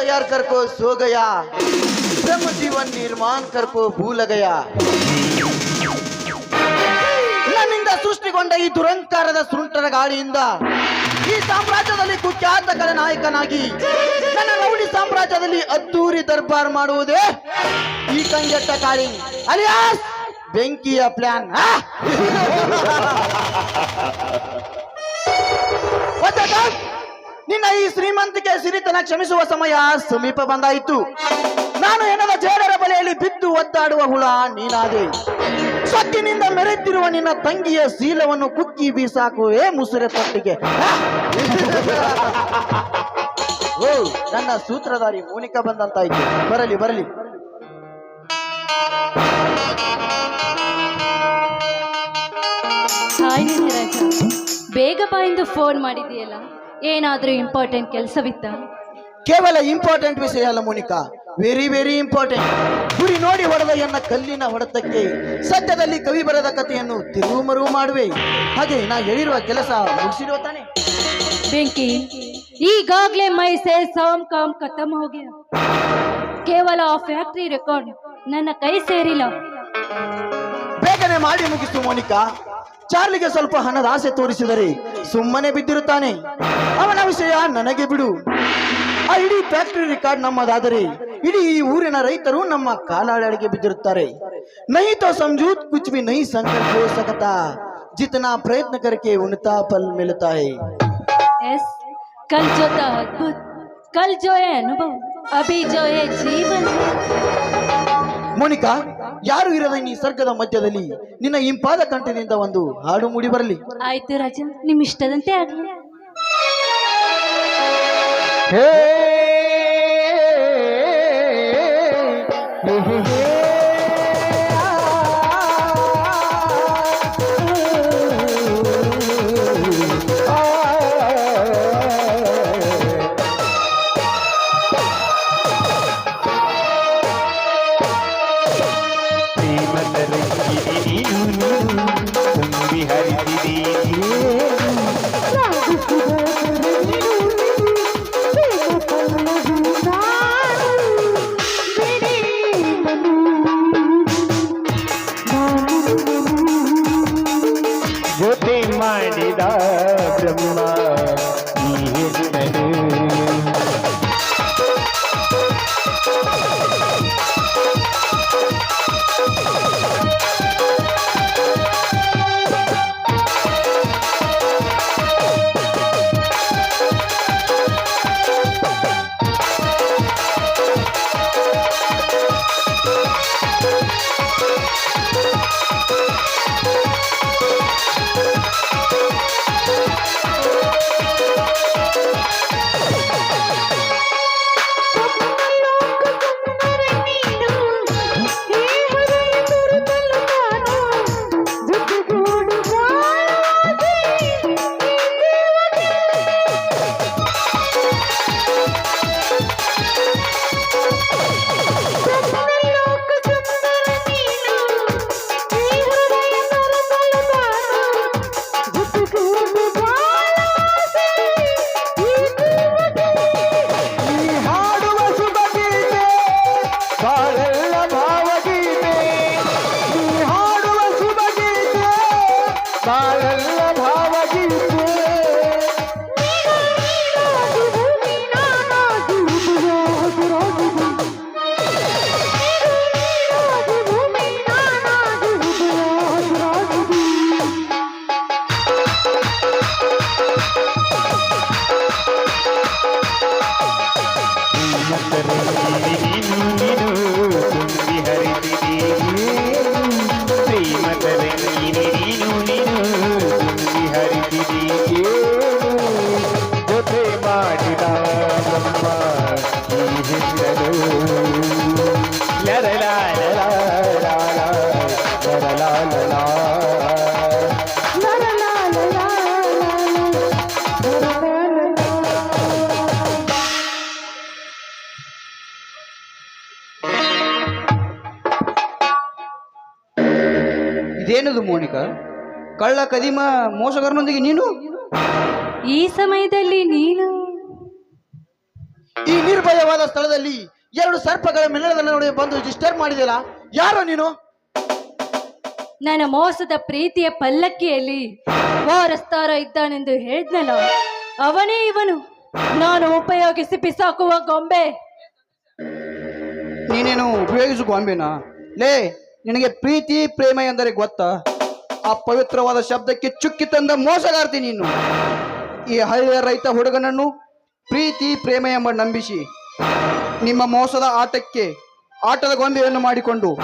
तैयार कर को सो गया ब्रह्म जीवन निर्माण कर को भूल गया ನನ್ನಿಂದ ಸೃಷ್ಟಿಗೊಂಡ ಈ ದುರಂಕಾರದ ಸುಂಟರ ಗಾಳಿಯಿಂದ ಈ ಸಾಮ್ರಾಜ್ಯದಲ್ಲಿ ಕುಖ್ಯಾತ ನಾಯಕನಾಗಿ ನನ್ನ ರೌಡಿ ಸಾಮ್ರಾಜ್ಯದಲ್ಲಿ ಅದ್ದೂರಿ ದರ್ಬಾರ್ ಮಾಡುವುದೇ ಈ ಕಂಗೆಟ್ಟ ಕಾಳಿ ಅಲಿಯಾಸ್ ಬೆಂಕಿಯ ಪ್ಲಾನ್ ನಿನ್ನ ಈ ಶ್ರೀಮಂತಿಕೆ ಸಿರಿತನ ಕ್ಷಮಿಸುವ ಸಮಯ ಸಮೀಪ ಬಂದಾಯಿತು. ನಾನು ಎನ್ನದ ಜೇಡರ ಬಲೆಯಲ್ಲಿ ಬಿದ್ದು ಒದ್ದಾಡುವ ಹುಳ ನೀನಾದೆ. ಸೊಕ್ಕಿನಿಂದ ಮೆರೆತಿರುವ ನಿನ್ನ ತಂಗಿಯ ಶೀಲವನ್ನು ಕುಕ್ಕಿ ಬೀಸಾಕುವೆ ಮುಸುರೆ ತೊಟ್ಟಿಗೆ ಓ, ನನ್ನ ಸೂತ್ರಧಾರಿ ಮೋನಿಕಾ ಬಂದಂತಾಯ್ತು. ಬರಲಿ ಬರಲಿ. ಬೇಗ ಬಾ ಎಂದು ಫೋನ್ ಮಾಡಿದೆಯಲ್ಲ ಏನಾದರೂ ಇಂಪಾರ್ಟೆಂಟ್ ಕೆಲಸವಿತ್ತ? ಕೇವಲ ಇಂಪಾರ್ಟೆಂಟ್ ವಿಷಯ ಅಲ್ಲ ಮೋನಿಕಾ. ವೆರಿ ವೆರಿ ಇಂಪಾರ್ಟೆಂಟ್ ಗುರಿ ನೋಡಿ ಹೊಡೆದೆಯನ್ನ ಕಲ್ಲಿನ ಹೊಡೆತಕ್ಕೆ ಸದ್ಯದಲ್ಲಿ ಕವಿ ಬರದ ಕಥೆಯನ್ನು ತಿರುವು ಮರುವು ಮಾಡುವೆ. ಹಾಗೆ ನಾ ಹೇಳಿರುವ ಕೆಲಸ ಮುಗಿಸಿರುವ ತಾನೆ. ಬೆಂಕಿ ಈಗಾಗಲೇ ಮೈಸೆ ಸಾಮ್ ಕಾಮ್ ಖತಮ್ ಹೋಗಿ ಕೇವಲ ಆ ಫ್ಯಾಕ್ಟ್ರಿ ರೆಕಾರ್ಡ್ ನನ್ನ ಕೈ ಸೇರಿಲ್ಲ. ಬೇಗನೆ ಮಾಡಿ ಮುಗಿಸ್ತು ಮೋನಿಕಾ. ಚಾರ್ಲಿಗೆ ಸ್ವಲ್ಪ ಹಣದ ಆಸೆ ತೋರಿಸಿದರೆ ಸುಮ್ಮನೆ ಬಿದ್ದಿರುತ್ತಾನೆ ಅವನ ವಿಷಯ ನನಗೆ ಬಿಡು ಆ ಇಡೀ ಫ್ಯಾಕ್ಟರಿ ರೆಕಾರ್ಡ್ ನಮ್ಮದಾದರೆ ಇಡೀ ಈ ಊರಿನ ರೈತರು ನಮ್ಮ ಕಾಲಾಳಗೆ ಬಿದ್ದಿರುತ್ತಾರೆ ನಹಿ ತೋ ಸಮಜೂತ್ ಕುಚ್ ಬಿ ನಹಿ ಸಂಕಲ್ಪ ಹೋ ಸಕತಾ ಜಿತನಾ ಪ್ರಯತ್ನ करके उनता फल मिलता है एस कल जो था अद्भुत कल जो है अनुभव अभी जो है जीवन ಮೋನಿಕಾ ಯಾರು ಇರದ ನೀ ಸರ್ಗದ ಮಧ್ಯದಲ್ಲಿ? ನಿನ್ನ ಇಂಪಾದ ಕಂಠದಿಂದ ಒಂದು ಹಾಡು ಮೂಡಿ ಬರಲಿ. ಆಯ್ತು ರಾಜ ನಿಮ್ ಇಷ್ಟದಂತೆ ಆಗಲಿ. ಪ್ರೇಮದರಂಗಿನಿ ಹರಿದಿರಿ ಜೊತೆ ಇದೇನದು ಮೋನಿಕಾ? ಕಳ್ಳ ಕದಿಮ ಮೋಸಗಾರನೊಂದಿಗೆ ನೀನು? ಈ ಸಮಯದಲ್ಲಿ ನೀನು? ಈ ನಿರ್ಭಯವಾದ ಸ್ಥಳದಲ್ಲಿ ಎರಡು ಸರ್ಪಗಳ ಮಿಲನದ ನಡುವೆ ಬಂದು ಡಿಸ್ಟರ್ಬ್ ಮಾಡಿದೆಯಲ್ಲ ಯಾರೋ ನೀನು? ನನ್ನ ಮೋಸದ ಪ್ರೀತಿಯ ಪಲ್ಲಕ್ಕಿಯಲ್ಲಿ ವಾರಸ್ತಾರ ಇದ್ದಾನೆಂದು ಹೇಳಿದ್ನಲ್ಲ ಅವನೇ ಇವನು. ನಾನು ಉಪಯೋಗಿಸಿ ಬಿಸಾಕುವ ಗೊಂಬೆ. ನೀನೇನು ಉಪಯೋಗಿಸು ಗೊಂಬೆನಾ? ಲೇ ನಿನಗೆ ಪ್ರೀತಿ, ಪ್ರೇಮ ಎಂದರೆ ಗೊತ್ತಾ? ಆ ಪವಿತ್ರವಾದ ಶಬ್ದಕ್ಕೆ ಚುಕ್ಕಿ ತಂದ ಮೋಸಗಾರ್ತಿ ನೀನು. ಈ ಹಳ್ಳಿಯ ರೈತ ಹುಡುಗನನ್ನು ಪ್ರೀತಿ, ಪ್ರೇಮ ಎಂಬ ನಂಬಿಸಿ, ನಿಮ್ಮ ಮೋಸದ ಆಟಕ್ಕೆ, ಆಟದ ಗೊಂಬೆಯನ್ನು ಮಾಡಿಕೊಂಡು,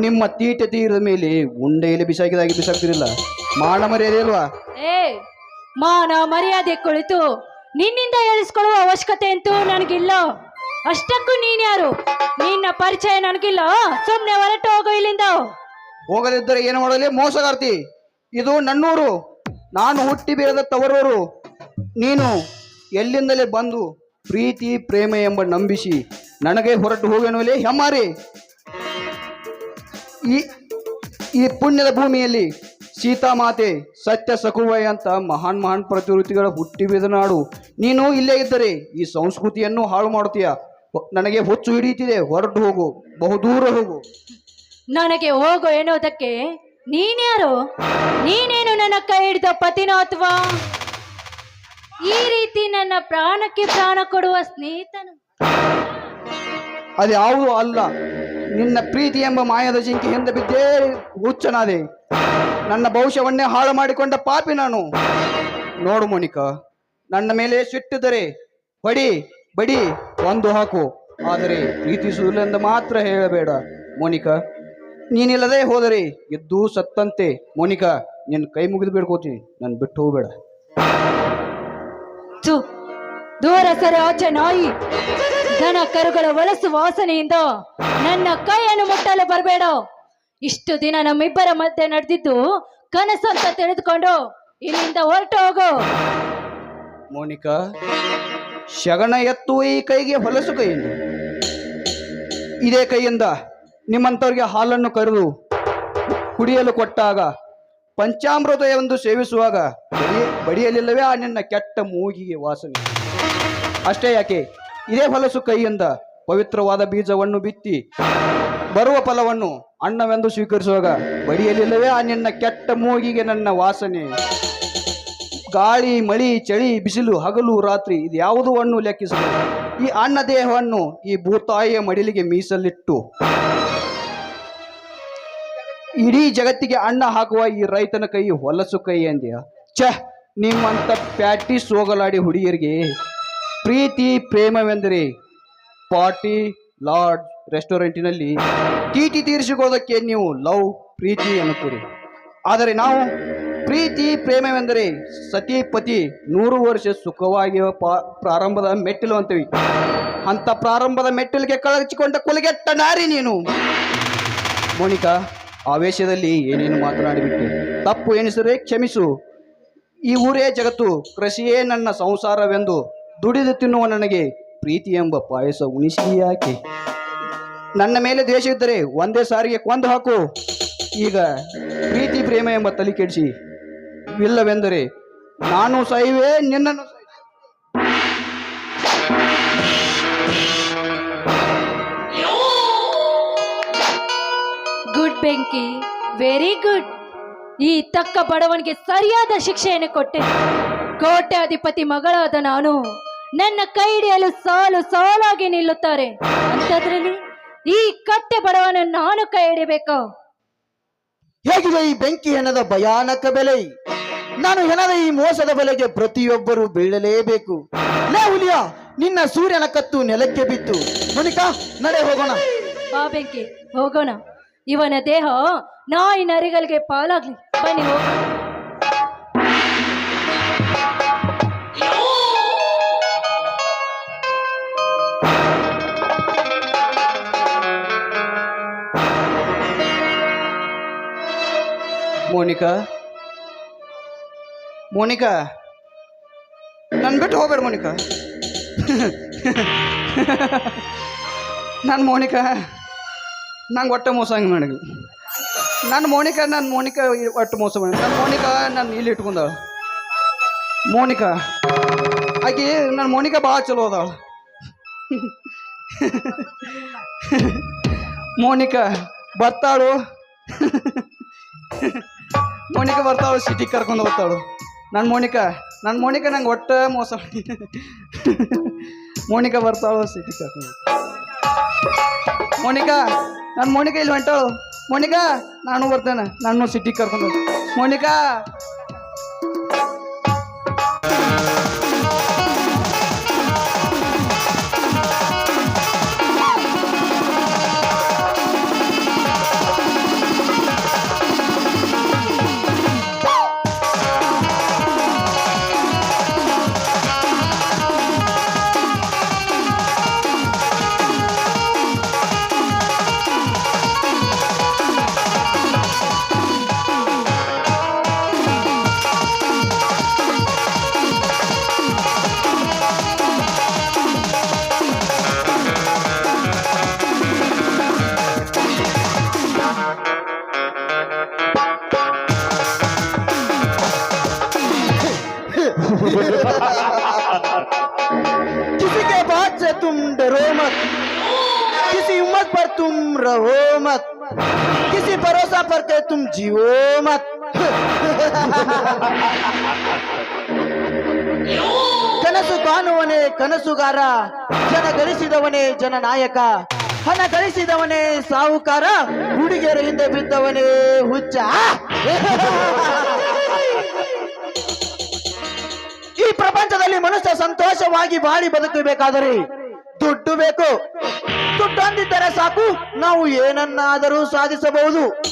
ನಿಮ್ಮ ತೀಟೆ ತೀರದ ಮೇಲೆ ಉಂಡೆಯಲ್ಲಿ ಬಿಸಾಕಿದಾಗಿ ಬಿಸಾಕ್ತಿರಲಿಲ್ಲ. ಮಾನ ಮರ್ಯಾದೆ ಅಲ್ವಾ? ಏ, ಮಾನ ಮರ್ಯಾದೆ ಕುಳಿತು ನಿನ್ನಿಂದ ಹೇಳಿಸ್ಕೊಳ್ಳುವ ಅವಶ್ಯಕತೆ ಅಂತೂ ನನಗಿಲ್ಲ. ಅಷ್ಟಕ್ಕೂ ನೀನ್ಯಾರು ನಿನ್ನ ಪರಿಚಯ ನನಗಿಲ್ಲ ಸುಮ್ನೆ ಹೊರಟು ಹೋಗು ಇಲ್ಲಿಂದ. ಹೋಗದಿದ್ದರೆ ಏನು ಮಾಡಲಿ? ಮೋಸಗಾರ್ತಿ, ಇದು ನನ್ನೂರು. ನಾನು ಹುಟ್ಟಿ ಬೆಳೆದ ತವರೂರು. ನೀನು ಎಲ್ಲಿಂದಲೇ ಬಂದು ಪ್ರೀತಿ, ಪ್ರೇಮ ಎಂಬ ನಂಬಿಸಿ ನನಗೆ ಹೊರಟು ಹೋಗೇನುವಲೇ ಹೆಮ್ಮಾರಿ. ಈ ಈ ಪುಣ್ಯದ ಭೂಮಿಯಲ್ಲಿ ಸೀತಾಮಾತೆ ಸತ್ಯ ಸಕುವೈ ಅಂತ ಮಹಾನ್ ಮಹಾನ್ ಪ್ರತಿವೃತ್ತಿಗಳ ಹುಟ್ಟಿ ನಾಡು. ನೀನು ಇಲ್ಲೇ ಇದ್ದರೆ ಈ ಸಂಸ್ಕೃತಿಯನ್ನು ಹಾಳು ಮಾಡುತ್ತೀಯ? ನನಗೆ ಹುಚ್ಚು ಹಿಡಿಯುತ್ತಿದೆ ಹೊರಟು ಹೋಗು ಬಹುದೂರ ಹೋಗು. ನನಗೆ ಹೋಗು ಎನ್ನುವುದಕ್ಕೆ ನೀನ್ಯಾರು? ನೀನೇನು ನನ್ನ ಕೈ ಹಿಡಿದ ಪತಿನೋ ಅಥವಾ ಈ ರೀತಿ ನನ್ನ ಪ್ರಾಣಕ್ಕೆ ಪ್ರಾಣ ಕೊಡುವ ಸ್ನೇಹಿತನು? ಅದು ಯಾವುದು ಅಲ್ಲ ನಿನ್ನ ಪ್ರೀತಿ ಎಂಬ ಮಾಯದ ಜಿಂಕೆ ಹಿಂದೆ ಬಿದ್ದೇ ಹುಚ್ಚನಾದೆ. ನನ್ನ ಭವಿಷ್ಯವನ್ನೇ ಹಾಳು ಮಾಡಿಕೊಂಡ ಪಾಪಿ ನಾನು. ನೋಡು ಮೋನಿಕಾ ನನ್ನ ಮೇಲೆ ಸಿಟ್ಟಿದರೆ ಹೊಡಿ. ಬಡಿ ಒಂದು ಹಾಕು. ಆದರೆ ಪ್ರೀತಿಸುವುದಿല്ലെಂದು ಮಾತ್ರ ಹೇಳಬೇಡ. ಮೋನಿಕಾ ನೀನಿಲ್ಲದೆ ಹೋದರೆ ಎದ್ದು ಸತ್ತಂತೆ. ಮೋನಿಕಾ ನಿನ್ನ ಕೈ ಮುಗಿದು ಬಿಡ್ಕೋತೀನಿ ನಾನು ಬಿಟ್ಟು ಹೋಗಬೇಡ. ದೂರ ಸರ ಆಚೆ ನಾಯಿ. ನನ್ನ ಕರುಗಳ ಒಲಸು ವಾಸನೆಯಿಂದ ನನ್ನ ಕೈಯನ್ನು ಮುಟ್ಟಲು ಬರಬೇಡ. ಇಷ್ಟು ದಿನ ನಮ್ಮಿಬ್ಬರ ಮಧ್ಯೆ ನಡೆದಿದ್ದು ಕನಸು ಅಂತ ತಿಳಿದುಕೊಂಡು ಇಲ್ಲಿಂದ ಹೊರಟು ಹೋಗು. ಮೋನಿಕಾ ಶಗಣ ಎತ್ತು ಈ ಕೈಗೆ ಹೊಲಸು ಕೈಯಿಂದ. ಇದೇ ಕೈಯಿಂದ ನಿಮ್ಮಂಥವ್ರಿಗೆ ಹಾಲನ್ನು ಕರೆದು ಕುಡಿಯಲು ಕೊಟ್ಟಾಗ ಪಂಚಾಮೃತ ಎಂದು ಸೇವಿಸುವಾಗ ಬಡಿ ಬಡಿಯಲಿಲ್ಲವೇ ಆ ನಿನ್ನ ಕೆಟ್ಟ ಮೂಗಿಗೆ ವಾಸನೆ. ಅಷ್ಟೇ ಯಾಕೆ? ಇದೇ ಹೊಲಸು ಕೈಯಿಂದ ಪವಿತ್ರವಾದ ಬೀಜವನ್ನು ಬಿತ್ತಿ ಬರುವ ಫಲವನ್ನು ಅಣ್ಣವೆಂದು ಸ್ವೀಕರಿಸುವಾಗ ಬಡಿಯಲಿಲ್ಲವೇ ಆ ನಿನ್ನ ಕೆಟ್ಟ ಮೂಗಿಗೆ ನನ್ನ ವಾಸನೆ. ಗಾಳಿ, ಮಳಿ, ಚಳಿ, ಬಿಸಿಲು, ಹಗಲು, ರಾತ್ರಿ ಇದು ಯಾವುದು ಅನ್ನು ಲೆಕ್ಕಿಸಲು. ಈ ಅನ್ನ ದೇಹವನ್ನು ಈ ಭೂತಾಯಿಯ ಮಡಿಲಿಗೆ ಮೀಸಲಿಟ್ಟು, ಇಡೀ ಜಗತ್ತಿಗೆ ಅನ್ನ ಹಾಕುವ ಈ ರೈತನ ಕೈ ಹೊಲಸು ಕೈ ಅಂದ್ಯ? ಛ ನಿಮ್ಮಂತ ಪ್ಯಾಟಿ ಸೋಗಲಾಡಿ ಹುಡುಗಿಯರಿಗೆ ಪ್ರೀತಿ, ಪ್ರೇಮವೆಂದರೆ ಪಾರ್ಟಿ, ಲಾಡ್ಜ್ ರೆಸ್ಟೋರೆಂಟಿನಲ್ಲಿ ಟಿ ತೀರಿಸಿಕೊಳ್ಳೋದಕ್ಕೆ ನೀವು ಲವ್, ಪ್ರೀತಿ ಅನ್ನುತ್ತೀರಿ ಆದರೆ ನಾವು ಪ್ರೀತಿ ಪ್ರೇಮವೆಂದರೆ ಸತಿ ಪತಿ ನೂರು ವರ್ಷ ಸುಖವಾಗಿ ಪ್ರಾರಂಭದ ಮೆಟ್ಟಿಲು ಅಂತೀವಿ. ಅಂತ ಪ್ರಾರಂಭದ ಮೆಟ್ಟಿಲಿಗೆ ಕಳಚಿಕೊಂಡ ಕೊಲಗೆಟ್ಟ ನಾರಿ ನೀನು. ಮೋನಿಕಾ, ಆವೇಶದಲ್ಲಿ ಏನೇನು ಮಾತನಾಡಿಬಿಟ್ಟು? ತಪ್ಪು ಎನಿಸಿದರೆ ಕ್ಷಮಿಸು. ಈ ಊರೇ ಜಗತ್ತು, ಕೃಷಿಯೇ ನನ್ನ ಸಂಸಾರವೆಂದು ದುಡಿದು ತಿನ್ನುವ ನನಗೆ ಪ್ರೀತಿ ಎಂಬ ಪಾಯಸ ಉಣಿಸಿ ಯಾಕೆ? ನನ್ನ ಮೇಲೆ ದ್ವೇಷ ಇದ್ದರೆ ಒಂದೇ ಸಾರಿಗೆ ಕೊಂದು ಹಾಕು. ಈಗ ಪ್ರೀತಿ ಪ್ರೇಮ ಎಂಬ ತಲೆ ಕೆಡಿಸಿ ಇಲ್ಲವೆಂದರೆ ನಾನು ಸಹಿವೆ ನಿನ್ನನ್ನು. ಗುಡ್ ಬೆಂಕಿ ವೆರಿ ಗುಡ್ ಈ ತಕ್ಕ ಬಡವನಿಗೆ ಸರಿಯಾದ ಶಿಕ್ಷೆಯನ್ನು ಕೊಟ್ಟೆ. ಕೋಟ್ಯಾಧಿಪತಿ ಮಗಳಾದ ನಾನು ನನ್ನ ಕೈ ಹಿಡಿಯಲು ಸಾಲು ಸಾಲಾಗಿ ನಿಲ್ಲುತ್ತಾರೆ. ಅಂತದ್ರಲ್ಲಿ ಈ ಕಟ್ಟೆ ಬಡವನ ನಾನು ಕೈ ಹಿಡಿಬೇಕು ಹೇಗಿದೆ ಈ ಬೆಂಕಿ ಹೆಣದ ಭಯಾನಕ ಬೆಲೆ? ನಾನು ಹೆಣದ ಈ ಮೋಸದ ಬೆಲೆಗೆ ಪ್ರತಿಯೊಬ್ಬರು ಬೀಳಲೇಬೇಕು. ಲೇ ಹುಲಿಯ, ನಿನ್ನ ಸೂರ್ಯನ ಕತ್ತು ನೆಲಕ್ಕೆ ಬಿತ್ತು. ಮನಿಕಾ, ನಡೆ ಹೋಗೋಣ. ಬಾ ಬೆಂಕಿ, ಹೋಗೋಣ. ಇವನ ದೇಹ ನಾಯಿ ನರಿಗಳಿಗೆ ಪಾಲಾಗ್ಲಿ. ಬನ್ನಿ ಹೋಗೋಣ. ಮೋನಿಕಾ? ಮೋನಿಕಾ? ನನ್ನ ಬಿಟ್ಟು ಹೋಗ್ಬೇಡ ಮೋನಿಕಾ. ನಾನು ಮೋನಿಕಾ. ನಂಗೆ ಒಟ್ಟು ಮೋಸ ಹಂಗೆ ಮಾಡಿ ನನ್ನ ಮೋನಿಕಾ ನನ್ನ ಮೋನಿಕಾ ಒಟ್ಟು ಮೋಸ ಮಾಡಿ ನನ್ನ ಮೋನಿಕಾ, ನಾನು ಇಲ್ಲಿ ಇಟ್ಕೊಂಡಾಳ ಮೋನಿಕಾ. ಆಕೆ ನನ್ನ ಮೋನಿಕಾ ಭಾಳ ಚಲೋ ಅದಾಳ. ಮೋನಿಕಾ, ಬರ್ತಾಳು. ಮೋನಿಕಾ ಬರ್ತಾಳು ಸಿಟಿ ಕರ್ಕೊಂಡು ಹೋಗ್ತಾಳು. ನನ್ನ ಮೋನಿಕಾ ನನ್ನ ಮೋನಿಕಾ ನಂಗೆ ಒಟ್ಟ ಮೋಸ ಮೋನಿಕಾ ಬರ್ತಾಳು ಸಿಟಿ ಕರ್ಕೊಂಡು ಮೋನಿಕಾ ನನ್ನ ಮೋನಿಕಾ ಇಲ್ಲಿ ಹೊಂಟಾಳು. ಮೋನಿಕಾ, ನಾನು ಬರ್ತೇನೆ. ನಾನು ಸಿಟಿ ಕರ್ಕೊಂಡು. ಮೋನಿಕಾ किसी के बात से तुम डरो मत किसी उम्मत पर तुम रहो मत किसी भरोसा पर के तुम जियो मत ಕನಸು ಕಾಣುವನೇ ಕನಸುಗಾರ ಜನ ಗಳಿಸಿದವನೇ ಜನನಾಯಕ ಹಣ ಗಳಿಸಿದವನೇ ಸಾಹುಕಾರ ಹುಡುಗಿಯರ ಹಿಂದೆ ಬಿದ್ದವನೇ ಹುಚ್ಚ ಈ ಪ್ರಪಂಚದಲ್ಲಿ ಮನುಷ್ಯ ಸಂತೋಷವಾಗಿ ಬಾಳಿ ಬದುಕಬೇಕಾದರೆ ದುಡ್ಡು ಬೇಕು. ದುಡ್ಡು ಅಂದಿದ್ದರೆ ಸಾಕು ನಾವು ಏನನ್ನಾದರೂ ಸಾಧಿಸಬಹುದು.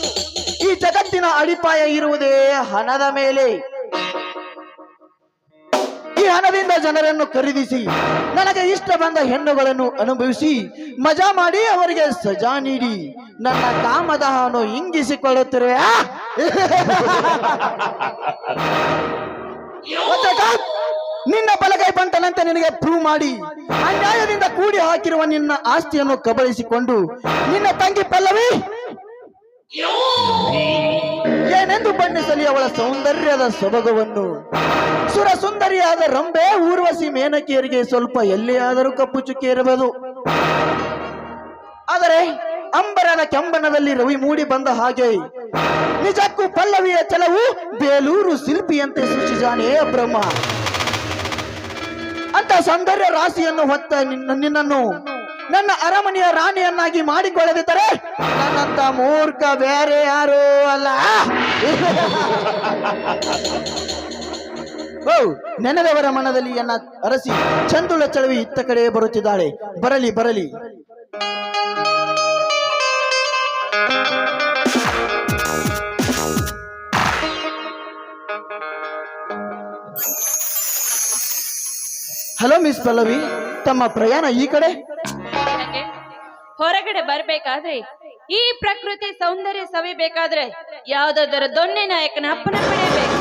ಈ ಜಗತ್ತಿನ ಅಡಿಪಾಯ ಇರುವುದೇ ಹಣದ ಮೇಲೆ. ಈ ಹಣದಿಂದ ಜನರನ್ನು ಖರೀದಿಸಿ ನನಗೆ ಇಷ್ಟ ಬಂದ ಹೆಣ್ಣುಗಳನ್ನು ಅನುಭವಿಸಿ ಮಜಾ ಮಾಡಿ ಅವರಿಗೆ ಸಜಾ ನೀಡಿ ನನ್ನ ಆ? ಮತ್ತೆ ಕಾದ್, ನಿನ್ನ ಬಲಗೈ ಬಂಟನಂತೆ ನಿನಗೆ ಪ್ರೂವ್ ಮಾಡಿ. ಅನ್ಯಾಯದಿಂದ ಕೂಡಿ ಹಾಕಿರುವ ನಿನ್ನ ಆಸ್ತಿಯನ್ನು ಕಬಳಿಸಿಕೊಂಡು ನಿನ್ನ ತಂಗಿ ಪಲ್ಲವಿ! ಏನೆಂದು ಬಣ್ಣಿಸಲಿ ಅವಳ ಸೌಂದರ್ಯದ ಸೊಬಗವನ್ನು? ಸುರ ಸುಂದರಿಯಾದ ರಂಬೆ ಊರ್ವಸಿ ಮೇನಕಿಯರಿಗೆ ಸ್ವಲ್ಪ ಎಲ್ಲಿಯಾದರೂ ಕಪ್ಪು ಚುಕ್ಕಿ ಇರಬಹುದು. ಆದರೆ ಅಂಬರನ ಕೆಂಬನದಲ್ಲಿ ರವಿ ಮೂಡಿ ಬಂದ ಹಾಗೆ ನಿಜಕ್ಕೂ ಪಲ್ಲವಿಯ ಚಲವು ಬೇಲೂರು ಶಿಲ್ಪಿಯಂತೆ ಸೃಷ್ಟಿಸಾನೇ ಬ್ರಹ್ಮ. ಅಂತ ಸೌಂದರ್ಯ ರಾಶಿಯನ್ನು ಹೊತ್ತ ನಿನ್ನ ನಿನ್ನನ್ನು ನನ್ನ ಅರಮನೆಯ ರಾಣಿಯನ್ನಾಗಿ ಮಾಡಿಕೊಳ್ಳದಿದ್ದರೆ ನನ್ನಂತ ಮೂರ್ಖ ಬೇರೆ ಯಾರು ಅಲ್ಲ. ಓ, ನೆನೆದವರ ಮನದಲ್ಲಿ ಎನ್ನ ಅರಸಿ ಚಂದುಳ ಚಳವಿ ಇತ್ತ ಕಡೆ ಬರುತ್ತಿದ್ದಾಳೆ. ಬರಲಿ ಬರಲಿ. ಹಲೋ ಮಿಸ್ ಪಲ್ಲವಿ ತಮ್ಮ ಪ್ರಯಾಣ ಈ ಕಡೆ? ನನಗೆ ಹೊರಗಡೆ ಬರ್ಬೇಕಾದ್ರೆ ಈ ಪ್ರಕೃತಿ ಸೌಂದರ್ಯ ಸವಿಬೇಕಾದ್ರೆ ಯಾವ್ದಾದರ ದೊಣ್ಣೆ ನಾಯಕನ ಅಪ್ಪನ ಪಡೆಯಬೇಕು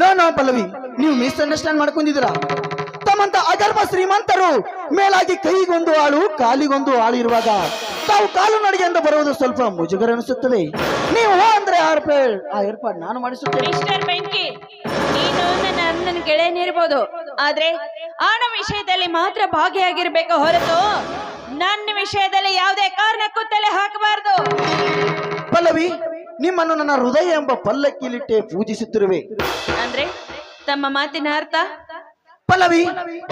ನೋ ನೋ ಪಲ್ಲವಿ ನೀವು ಮಿಸ್ಅಂಡರ್ಸ್ಟ್ಯಾಂಡ್ ಮಾಡ್ಕೊಂಡಿದ್ದೀರಾ? ತಮ್ಮಂತ ಅಗರ್ಭ ಶ್ರೀಮಂತರು ಮೇಲಾಗಿ ಕೈಗೊಂದು ಆಳು ಕಾಲಿಗೊಂದು ಆಳು ಇರುವಾಗ ತಾವು ಕಾಲು ನಡಿಗೆ ಎಂದು ಬರುವುದು ಸ್ವಲ್ಪ ಮುಜುಗರ ಅನಿಸುತ್ತದೆ. ನೀವು ಹೋ ಅಂದ್ರೆ ಆ ಏರ್ಪಾಡ್ ಆ ಏರ್ಪಾಡ್ ನಾನು ಮಾಡಿಸುತ್ತೇನೆ. ಮಿಸ್ಟರ್ ಬೆಂಕಿ ನೀನು ನನ್ನ ಅಣ್ಣನ ಗೆಳೆಯನಿರ್ಬೋದು ಆದ್ರೆ ಆನ ವಿಷಯದಲ್ಲಿ ಮಾತ್ರ ಭಾಗಿಯಾಗಿರ್ಬೇಕು ಹೊರತು ನನ್ನ ವಿಷಯದಲ್ಲಿ ಯಾವುದೇ ಕಾರಣಕ್ಕೂ ತಲೆ ಹಾಕಬಾರದು. ಪಲ್ಲವಿ ನಿಮ್ಮನ್ನು ನನ್ನ ಹೃದಯ ಎಂಬ ಪಲ್ಲಕ್ಕಿಲಿಟ್ಟೆ ಪೂಜಿಸುತ್ತಿರುವೆ. ಅಂದ್ರೆ ತಮ್ಮ ಮಾತಿನ ಅರ್ಥ? ಪಲ್ಲವಿ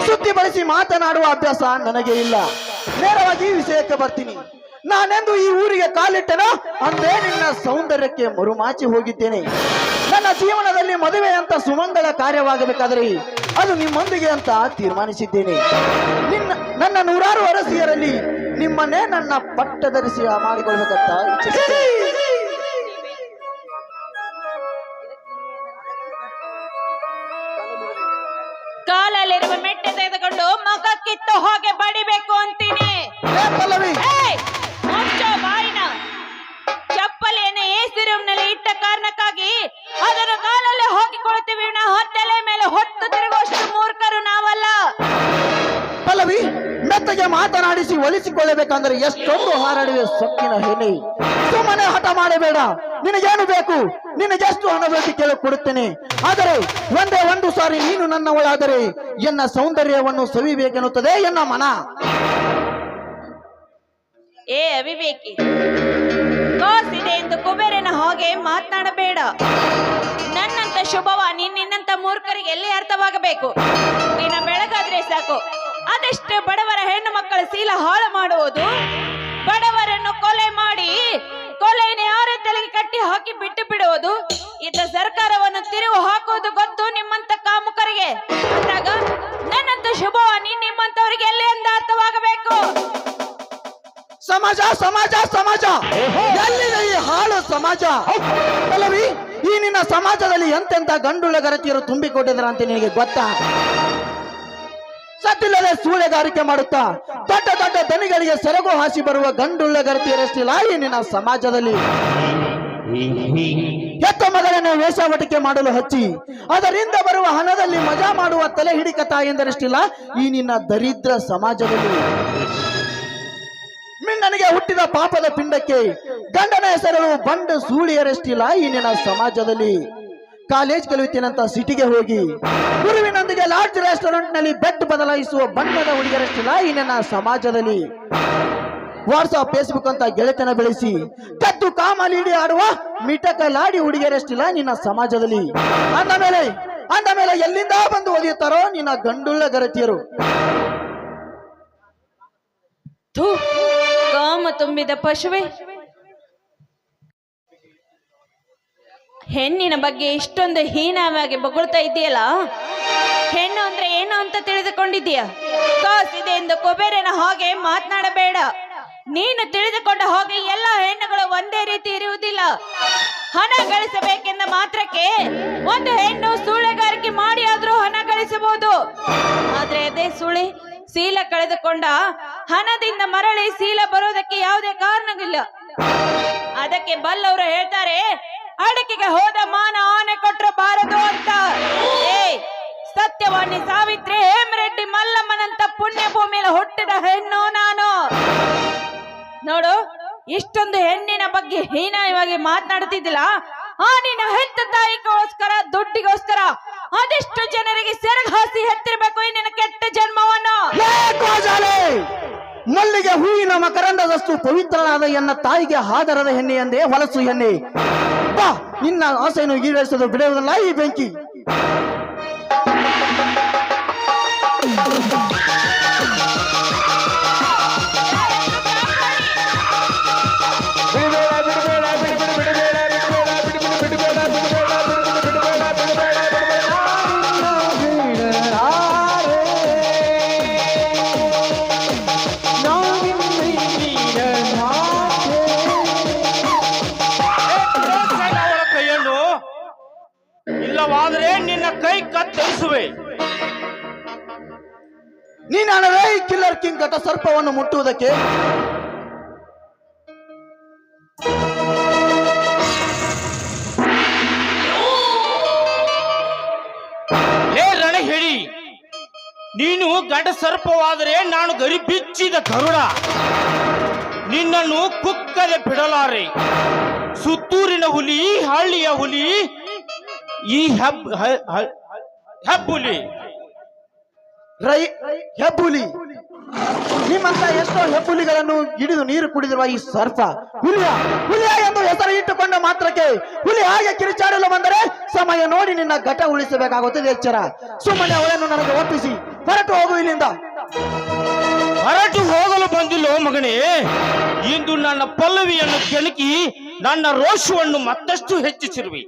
ಸುದ್ದಿ ಬಳಸಿ ಮಾತನಾಡುವ ಅಭ್ಯಾಸ ನನಗೆ ಇಲ್ಲ. ನೇರವಾಗಿ ವಿಷಯಕ್ಕೆ ಬರ್ತೀನಿ. ನಾನೆಂದು ಈ ಊರಿಗೆ ಕಾಲಿಟ್ಟನೋ ಅಂದೇ ನಿನ್ನ ಸೌಂದರ್ಯಕ್ಕೆ ಮರುಮಾಚಿ ಹೋಗಿದ್ದೇನೆ. ನನ್ನ ಜೀವನದಲ್ಲಿ ಮದುವೆ ಅಂತ ಸುಮಂಗಳ ಕಾರ್ಯವಾಗಬೇಕಾದ್ರೆ ಅದು ನಿಮ್ಮೊಂದಿಗೆ ಅಂತ ತೀರ್ಮಾನಿಸಿದ್ದೇನೆ. ನಿನ್ನ ನನ್ನ ನೂರಾರು ಅರಸಿಯರಲ್ಲಿ ನಿಮ್ಮನ್ನೇ ನನ್ನ ಪಟ್ಟಧರಿಸಿ ಮಾಡಿಕೊಳ್ಬೇಕಂತ ಇಚ್ಛಿಸುತ್ತೇನೆ. ಕಾಲಲ್ಲಿರುವ ಮೆಟ್ಟೆ ತೆಗೆದುಕೊಂಡು ಮಗಕ್ಕಿತ್ತು ಕಿತ್ತು ಹೋಗಿ ಬಡಿಬೇಕು ಅಂತೀನಿ. ಮೆತ್ತಗೆ ಮಾತನಾಡಿಸಿ ಒಲಿಸಿಕೊಳ್ಳಬೇಕಂದ್ರೆ ಎಷ್ಟೊಂದು ಹಾರಾಡಿವೆ ಸೊಕ್ಕಿನ ಹೆಣೆ. ಸುಮ್ಮನೆ ಹಠ ಮಾಡಬೇಡ. ನಿನಗೇನು ಬೇಕು? ನಿನಗೆಷ್ಟು ಹಣ ಬೇಕು ಕೇಳಿ ಕೊಡುತ್ತೇನೆ. ಆದರೆ ಒಂದೇ ಒಂದು ಸಾರಿ ನೀನು ನನ್ನವಳಾದರೆ ಎನ್ನ ಸೌಂದರ್ಯವನ್ನು ಸವಿಬೇಕೆನ್ನುತ್ತದೆ ಎನ್ನ ಮನ. ಏ ಅವಿವೇಕಿ ಕೋಸಿದೆ ಎಂದು ಕುಬೇರನ ಹಾಗೆ ಮಾತನಾಡಬೇಡ. ನನ್ನಂತ ಶುಭವ ನಿನ್ನಂತ ಮೂರ್ಖರಿಗೆ ಎಲ್ಲಿ ಅರ್ಥವಾಗಬೇಕು? ನಿನ್ನ ಬೆಳಗಾದ್ರೆ ಸಾಕು. ಅದೆಷ್ಟು ಬಡವರ ಹೆಣ್ಣು ಮಕ್ಕಳ ಶೀಲ ಹಾಳು ಮಾಡುವುದು? ಬಡವರನ್ನು ಕೊಲೆ ಮಾಡಿ ಕೊಲೆಯನ್ನು ಯಾರ ತಲೆಗೆ ಕಟ್ಟಿ ಹಾಕಿ ಬಿಟ್ಟು ಬಿಡುವುದು? ಇದ್ದ ಸರ್ಕಾರವನ್ನು ತಿರುವು ಹಾಕುವುದು ಗೊತ್ತು ನಿಮ್ಮಂತ ಕಾಮುಕರಿಗೆ? ಅಂದಾಗ ನನ್ನಂತ ಶುಭವ ನೀನ್ ನಿಮ್ಮಂತವರಿಗೆ ಎಲ್ಲಿ ಅಂತ ಅರ್ಥವಾಗಬೇಕು? ಸಮಾಜ ಸಮಾಜ ಸಮಾಜ. ಎಲ್ಲಿದೆ ಈ ಹಾಳು ಸಮಾಜ? ಅಲ್ಲವಿ ಈ ನಿನ್ನ ಸಮಾಜದಲ್ಲಿ ಎಂತೆಂತ ಗಂಡುಳ್ಳ ಗರತಿಯರು ತುಂಬಿಕೊಟ್ಟಿದ್ರ ಅಂತ ನಿನಗೆ ಗೊತ್ತಾ? ಸತ್ತಿಲ್ಲದೆ ಸೂಳೆಗಾರಿಕೆ ಮಾಡುತ್ತಾ ದೊಡ್ಡ ದೊಡ್ಡ ದನಿಗಳಿಗೆ ಸೆರಗು ಹಾಸಿ ಬರುವ ಗಂಡುಳ್ಳ ಗರತಿಯರಷ್ಟಿಲ್ಲ ನಿನ್ನ ಸಮಾಜದಲ್ಲಿ. ಹೆತ್ತ ಮಗಳನ್ನು ವೇಷಾವಟಿಕೆ ಮಾಡಲು ಹಚ್ಚಿ, ಅದರಿಂದ ಬರುವ ಹಣದಲ್ಲಿ ಮಜಾ ಮಾಡುವ ತಲೆ ಹಿಡಿಕ ತಾಯಂದರಷ್ಟಿಲ್ಲ ಈ ನಿನ್ನ ದರಿದ್ರ ಸಮಾಜದಲ್ಲಿ. ಮಿಂಡನಿಗೆ ಹುಟ್ಟಿದ ಪಾಪದ ಪಿಂಡಕ್ಕೆ ಗಂಡನ ಹೆಸರು ಬಂಡ ಸೂಳಿಯರಷ್ಟಿಲ್ಲ ಈ ನಿನ್ನ ಸಮಾಜದಲ್ಲಿ. ಕಾಲೇಜ್ ಕಲಿಯುತ್ತೇನಂತ ಸಿಟಿಗೆ ಹೋಗಿ ಗುರುವಿನೊಂದಿಗೆ ಲಾಡ್ಜ್ ರೆಸ್ಟೋರೆಂಟ್ನಲ್ಲಿ ಬೆಡ್ ಬದಲಾಯಿಸುವ ಬಣ್ಣದ ಹುಡುಗಿಯರಷ್ಟಿಲ್ಲ ನನ್ನ ಸಮಾಜದಲ್ಲಿ. ವಾಟ್ಸಾಪ್ ಫೇಸ್ಬುಕ್ ಅಂತ ಗೆಳೆತನ ಬೆಳೆಸಿ, ಕದ್ದು ಕಾಮಲಿಡಿ ಆಡುವ ಮಿಟಕ ಲಾಡಿ ಹುಡುಗಿಯರಷ್ಟಿಲ್ಲ ನಿನ್ನ ಸಮಾಜದಲ್ಲಿ. ಅಂದ ಮೇಲೆ ಅಂದ ಮೇಲೆ ಎಲ್ಲಿಂದ ಬಂದು ಒಲಿಯುತ್ತಾರೋ ನಿನ್ನ ಗಂಡುಳ್ಳ ಗರತಿಯರು ಕಾಮ ತುಂಬಿದ ಪಶುವೆ ಹೆಣ್ಣಿನ ಬಗ್ಗೆ ಇಷ್ಟೊಂದು ಹೀನವಾಗಿ ಬೊಗಳ್ತಾ ಇದೆಯಲ್ಲ? ಹೆಣ್ಣು ಅಂದ್ರೆ ಏನು ಅಂತ ತಿಳಿದುಕೊಂಡಿದ್ದೀಯ? ಕಾಸಿದೆ ಎಂದು ಕೊಬೇರನ ಹಾಗೆ ಮಾತನಾಡಬೇಡ. ನೀನು ತಿಳಿದುಕೊಂಡ ಹಾಗೆ ಎಲ್ಲ ಹೆಣ್ಣುಗಳು ಒಂದೇ ರೀತಿ ಇರುವುದಿಲ್ಲ. ಹಣ ಗಳಿಸಬೇಕೆಂದ ಮಾತ್ರಕ್ಕೆ ಒಂದು ಹೆಣ್ಣು ಸೂಳೆಗಾರಿಕೆ ಮಾಡಿ ಆದ್ರೂ ಹಣ ಗಳಿಸಬಹುದು. ಆದ್ರೆ ಅದೇ ಸುಳಿ, ಸೀಲ ಕಳೆದುಕೊಂಡ ಹಣದಿಂದ ಮರಳಿ ಸೀಲ ಬರೋದಕ್ಕೆ ಯಾವುದೇ ಕಾರಣವಿಲ್ಲ. ಅದಕ್ಕೆ ಬಲ್ಲವರು ಹೇಳ್ತಾರೆ ಅಡಕೆಗೆ ಹೋದ ಮಾನ ಆನೆ ಕೊಟ್ಟರು ಬಾರದು ಅಂತ. ಸತ್ಯವಾಣಿ ಸಾವಿತ್ರಿ, ಹೇಮರೆಡ್ಡಿ ಮಲ್ಲಮ್ಮನಂತ ಪುಣ್ಯ ಭೂಮಿಯಲ್ಲಿ ಹುಟ್ಟಿದ ಹೆಣ್ಣು ನಾನು. ನೋಡು, ಇಷ್ಟೊಂದು ಹೆಣ್ಣಿನ ಬಗ್ಗೆ ಹೀನಾಯವಾಗಿ ಮಾತನಾಡುತ್ತಿದ್ದಿಲ್ಲ? ಆ ನಿನ್ನ ಹೆತ್ತ ತಾಯಿಗೋಸ್ಕರ, ದುಡ್ಡಿಗೋಸ್ಕರ ಅದೆಷ್ಟು ಜನರಿಗೆ ಸೆರಗ ಹಾಸಿ ಹೆತ್ತಿರ್ಬೇಕು ಈ ನಿನ್ನ ಕೆಟ್ಟ ಜನ್ಮವನ್ನು! ಮಲ್ಲಿಗೆ ಹೂವಿನ ಮಕರಂದದಷ್ಟು ಪವಿತ್ರನಾದ ಎನ್ನ ತಾಯಿಗೆ ಹಾದರದ ಹೆಣ್ಣೆ ಎಂದೇ ಹೊಲಸು ಹೆಣ್ಣೆ. ನಿನ್ನ ಆಸೆಯನ್ನು ಈಡೇರಿಸಲು ಬಿಡುವುದಿಲ್ಲ ಈ ಬೆಂಕಿ. ಘಟಸರ್ಪವನ್ನು ಮುಟ್ಟುವುದಕ್ಕೆ ಹೇಳಿ, ನೀನು ಗಡ ಸರ್ಪವಾದರೆ ನಾನು ಗರಿ ಬಿಚ್ಚಿದ ಕರುಣ ನಿನ್ನನ್ನು ಕುಕ್ಕದೆ ಬಿಡಲಾರೆ. ಸುತ್ತೂರಿನ ಹುಲಿ, ಹಳ್ಳಿಯ ಹುಲಿ, ಈ ಹಬ್ಬ ಹುಲಿ. ರೈ ಹೆಬ್ಬುಲಿ. ನಿಮ್ಮಂತ ಎಷ್ಟೋ ಹೆಬ್ಬುಲಿಗಳನ್ನು ಹಿಡಿದು ನೀರು ಕುಡಿದಿರುವ ಈ ಸರ್ಪ, ಹುಲಿಯ ಹುಲಿಯ ಎಂದು ಹೆಸರು ಇಟ್ಟುಕೊಂಡ ಮಾತ್ರಕ್ಕೆ ಹುಲಿ ಹಾಗೆ ಕಿರಿಚಾಡಲು ಬಂದರೆ ಸಮಯ ನೋಡಿ ನಿನ್ನ ಘಟ ಉಳಿಸಬೇಕಾಗುತ್ತದೆ, ಎಚ್ಚರ. ಸುಮ್ಮನೆ ಅವಳನ್ನು ನನಗೆ ಒಪ್ಪಿಸಿ. ಹೊರಟು ಹೋಗು ಇಲ್ಲಿಂದ. ಹೊರಟು ಹೋಗಲು ಬಂದಿಲ್ಲೋ ಮಗನೇ? ಇಂದು ನನ್ನ ಪಲ್ಲವಿಯನ್ನು ಕೆಣಕಿ ನನ್ನ ರೋಷವನ್ನು ಮತ್ತಷ್ಟು ಹೆಚ್ಚಿಸಿರುವೆ.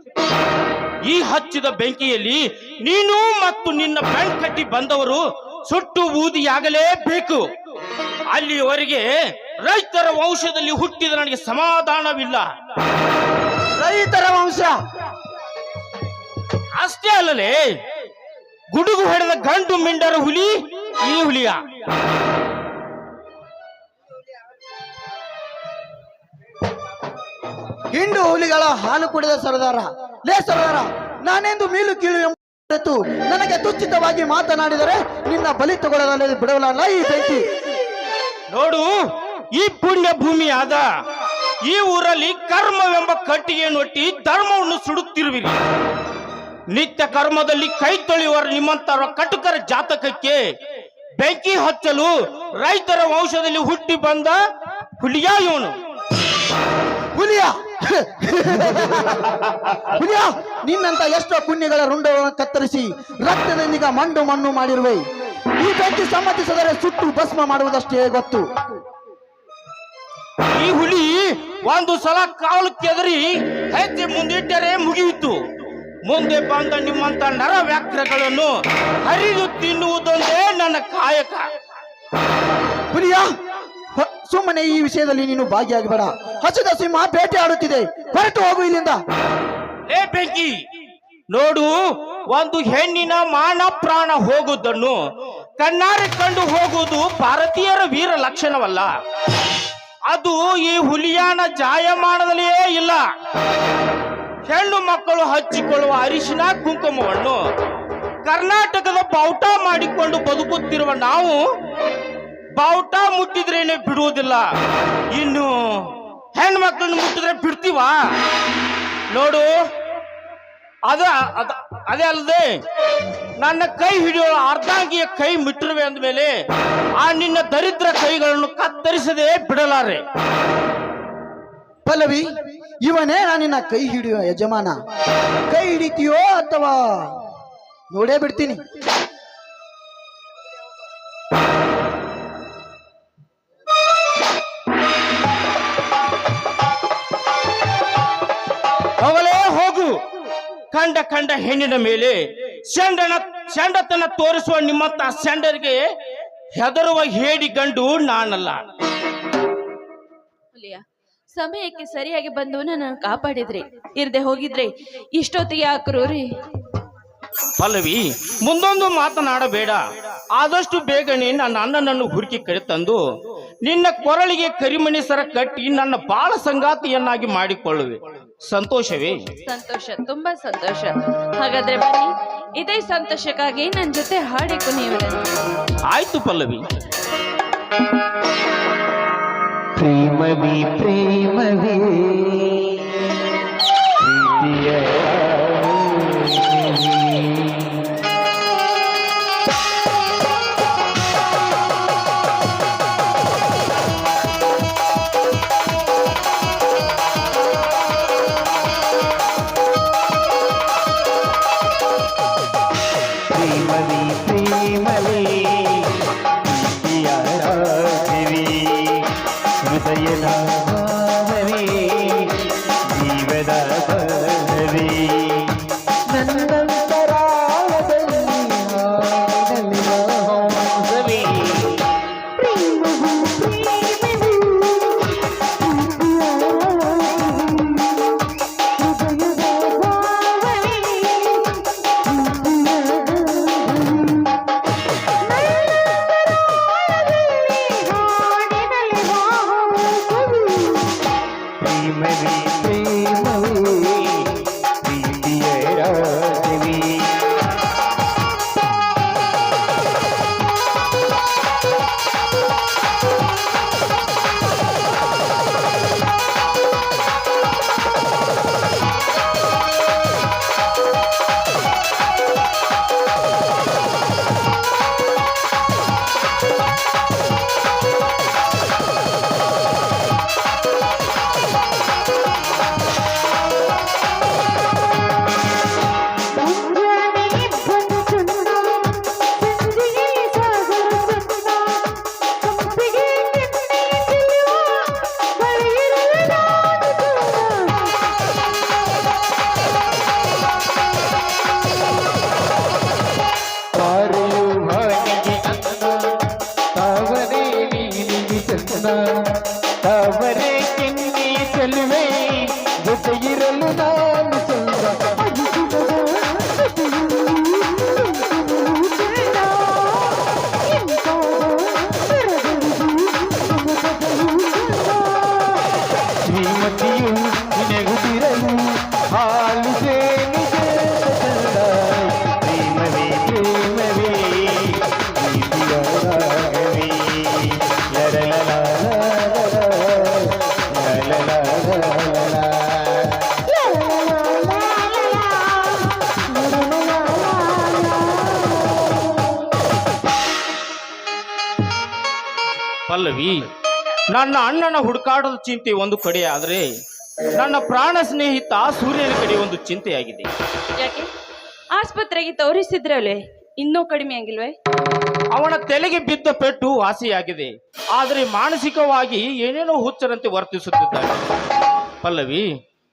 ಈ ಹಚ್ಚಿದ ಬೆಂಕಿಯಲ್ಲಿ ನೀನು ಮತ್ತು ನಿನ್ನ ಬೆಂಕಟ್ಟಿ ಬಂದವರು ಸುಟ್ಟು ಬೂದಿಯಾಗಲೇಬೇಕು ಅಲ್ಲಿವರೆಗೆ ರೈತರ ವಂಶದಲ್ಲಿ ಹುಟ್ಟಿದ ನನಗೆ ಸಮಾಧಾನವಿಲ್ಲ. ರೈತರ ವಂಶ? ಅಷ್ಟೇ ಅಲ್ಲಲೇ ಗುಡುಗು ಹೊಡೆದ ಗಂಡು ಮಿಂಡರ ಹುಲಿ ಈ ಹುಲಿಯ. ಹಿಂಡು ಹುಲಿಗಳ ಹಾಲು ಕುಡಿದ ಸರದಾರ. ಲೇ ಸರದಾರ ನಾನೆಂದು ಮೀಲು ಕೀಳು ಎಂಬುದು ನನಗೆ ತುಚ್ಚಿತವಾಗಿ ಮಾತನಾಡಿದರೆ ನಿನ್ನ ಬಲಿ ತಗೊಳ್ಳಲು ಬಿಡವಲ್ಲ ಈ ಬೆಂಕಿ ನೋಡು ಈ ಪುಣ್ಯ ಭೂಮಿಯಾದ ಈ ಊರಲ್ಲಿ ಕರ್ಮವೆಂಬ ಕಟ್ಟಿಗೆಯನ್ನೊಟ್ಟಿ ಧರ್ಮವನ್ನು ಸುಡುತ್ತಿರುವಿರಿ. ನಿತ್ಯ ಕರ್ಮದಲ್ಲಿ ಕೈ ತೊಳೆಯುವ ನಿಮ್ಮಂತರ ಕಟುಕರ ಜಾತಕಕ್ಕೆ ಬೆಂಕಿ ಹಚ್ಚಲು ರೈತರ ವಂಶದಲ್ಲಿ ಹುಟ್ಟಿ ಬಂದ ಹುಲಿಯ ಇವನು. ಹುಲಿಯ? ಹುಲಿಯ ನಿನ್ನಂತ ಎಷ್ಟೋ ಪುಣ್ಯಗಳ ರುಂಡವನ್ನು ಕತ್ತರಿಸಿ ರಕ್ತದೊಂದಿಗ ಮಣ್ಣು ಮಣ್ಣು ಮಾಡಿರುವೆ. ಈ ಬೆಂಕಿ ಸಮ್ಮತಿಸಿದರೆ ಸುಟ್ಟು ಭಸ್ಮ ಮಾಡುವುದಷ್ಟೇ ಗೊತ್ತು. ಈ ಹುಲಿ ಒಂದು ಸಲ ಕಾಲು ಕೆದರಿ ಹೆಜ್ಜೆ ಮುಂದಿಟ್ಟರೆ ಮುಗಿಯಿತು. ಮುಂದೆ ಬಂದ ನಿಮ್ಮಂತ ನರ ವ್ಯಾಕ್ರಗಳನ್ನು ಹರಿದು ತಿನ್ನುವುದೊಂದೇ ನನ್ನ ಕಾಯಕ. ಹ- ಸುಮ್ಮನೆ ಈ ವಿಷಯದಲ್ಲಿ ನೀನು ಭಾಗಿಯಾಗಬೇಡ. ಹಸಿದ ಸಿಂಹ ಬೇಟೆ ಆಡುತ್ತಿದೆ. ಹೊರಟು ಹೋಗು ಇಲ್ಲಿಂದ. ಲೇ ಬೆಂಕಿ, ನೋಡು, ಒಂದು ಹೆಣ್ಣಿನ ಮಾನ ಪ್ರಾಣ ಹೋಗುವುದನ್ನು ಕಣ್ಣಾರೆ ಕಂಡು ಹೋಗುವುದು ಭಾರತೀಯರ ವೀರ ಲಕ್ಷಣವಲ್ಲ. ಅದು ಈ ಹುಲಿಯಾನ ಜಾಯಮಾನದಲ್ಲಿಯೇ ಇಲ್ಲ. ಹೆಣ್ಣು ಮಕ್ಕಳು ಹಚ್ಚಿಕೊಳ್ಳುವ ಅರಿಶಿನ ಕುಂಕುಮವನ್ನು ಕರ್ನಾಟಕದ ಬಾವುಟ ಮಾಡಿಕೊಂಡು ಬದುಕುತ್ತಿರುವ ನಾವು ಬಾವುಟ ಮುಟ್ಟಿದ್ರೇನೆ ಬಿಡುವುದಿಲ್ಲ. ಇನ್ನು ಹೆಣ್ಮಕ್ಳನ್ನ ಮುಟ್ಟಿದ್ರೆ ಬಿಡ್ತೀವ? ನೋಡು, ಅದ ಅದ ಅಲ್ಲದೆ ನನ್ನ ಕೈ ಹಿಡಿಯೋ ಅರ್ಧಾಂಗಿಯ ಕೈ ಮಿಟ್ಟಿರುವೆ ಅಂದಮೇಲೆ ಆ ನಿನ್ನ ದರಿದ್ರ ಕೈಗಳನ್ನು ಕತ್ತರಿಸದೆ ಬಿಡಲಾರೆ. ಪಲ್ಲವಿ, ಇವನೇ ನಾನಿನ್ನ ಕೈ ಹಿಡಿಯೋ ಯಜಮಾನ. ಕೈ ಹಿಡಿತೀಯೋ ಅಥವಾ ನೋಡೇ ಬಿಡ್ತೀನಿ. ಕಂಡ ಕಂಡ ಹೆಣ್ಣಿನ ಮೇಲೆ ಸೆಂಡನ ಸೆಂಡತನ ತೋರಿಸುವ ನಿಮ್ಮಂತ ಸೆಂಡರಿಗೆ ಹೆದರುವ ಹೇಡಿ ಗಂಡು ನಾನಲ್ಲ. ಸಮಯಕ್ಕೆ ಸರಿಯಾಗಿ ಬಂದು ನನ್ನ ಕಾಪಾಡಿದ್ರಿ. ಇರ್ದೆ ಹೋಗಿದ್ರೆ. ಇಷ್ಟೊತ್ತಿಗೆ ಹಾಕ್ರೂರಿ ಪಲ್ಲವಿ ಮುಂದೊಂದು ಮಾತನಾಡಬೇಡ. ಆದಷ್ಟು ಬೇಗನೆ ನನ್ನ ಅಣ್ಣನನ್ನು ಹುಡುಕಿ ಕರೆ ತಂದು ನಿನ್ನ ಕೊರಳಿಗೆ ಕರಿಮಣಿ ಸರ ಕಟ್ಟಿ ನನ್ನ ಬಾಳ ಸಂಗಾತಿಯನ್ನಾಗಿ ಮಾಡಿಕೊಳ್ಳುವೆ. ಸಂತೋಷವೇ? ಸಂತೋಷ ತುಂಬಾ ಸಂತೋಷ. ಹಾಗಾದ್ರೆ ಬನ್ನಿ ಇದೇ ಸಂತೋಷಕ್ಕಾಗಿ ನನ್ನ ಜೊತೆ ಹಾಡಿ ನೀವು ಆಯ್ತು ಪಲ್ಲವಿ. ಪ್ರೇಮವಿ ಪ್ರೇಮವಿ. ಪಲ್ಲವಿ ನನ್ನ ಅಣ್ಣನ ಹುಡುಕಾಟದ ಚಿಂತೆ ಒಂದು ಕಡೆ ಆದರೆ ನನ್ನ ಪ್ರಾಣ ಸ್ನೇಹಿತ ಸೂರ್ಯನ ಕಡೆ ಒಂದು ಚಿಂತೆಯಾಗಿದೆ. ಯಾಕೆ? ಆಸ್ಪತ್ರೆಗೆ ತೋರಿಸಿದ್ರಲ್ಲೇ ಇನ್ನೂ ಕಡಿಮೆ ಆಗಿಲ್ವೇ? ಅವನ ತಲೆಗೆ ಬಿದ್ದ ಪೆಟ್ಟು ವಾಸಿಯಾಗಿದೆ. ಆದರೆ ಮಾನಸಿಕವಾಗಿ ಏನೇನೋ ಹುಚ್ಚರಂತೆ ವರ್ತಿಸುತ್ತಿದ್ದಾನೆ. ಪಲ್ಲವಿ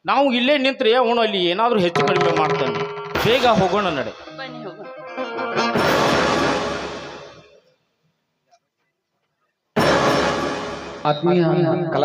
ನಾವು ಇಲ್ಲೇ ನಿಂತ್ರೆ ಅವನು ಅಲ್ಲಿ ಏನಾದರೂ ಹೆಚ್ಚು ಕಡಿಮೆ ಮಾಡ್ತಾನೆ. ಬೇಗ ಹೋಗೋಣ ನಡೆ. ಆತ್ಮೀಯ ಕಲಾ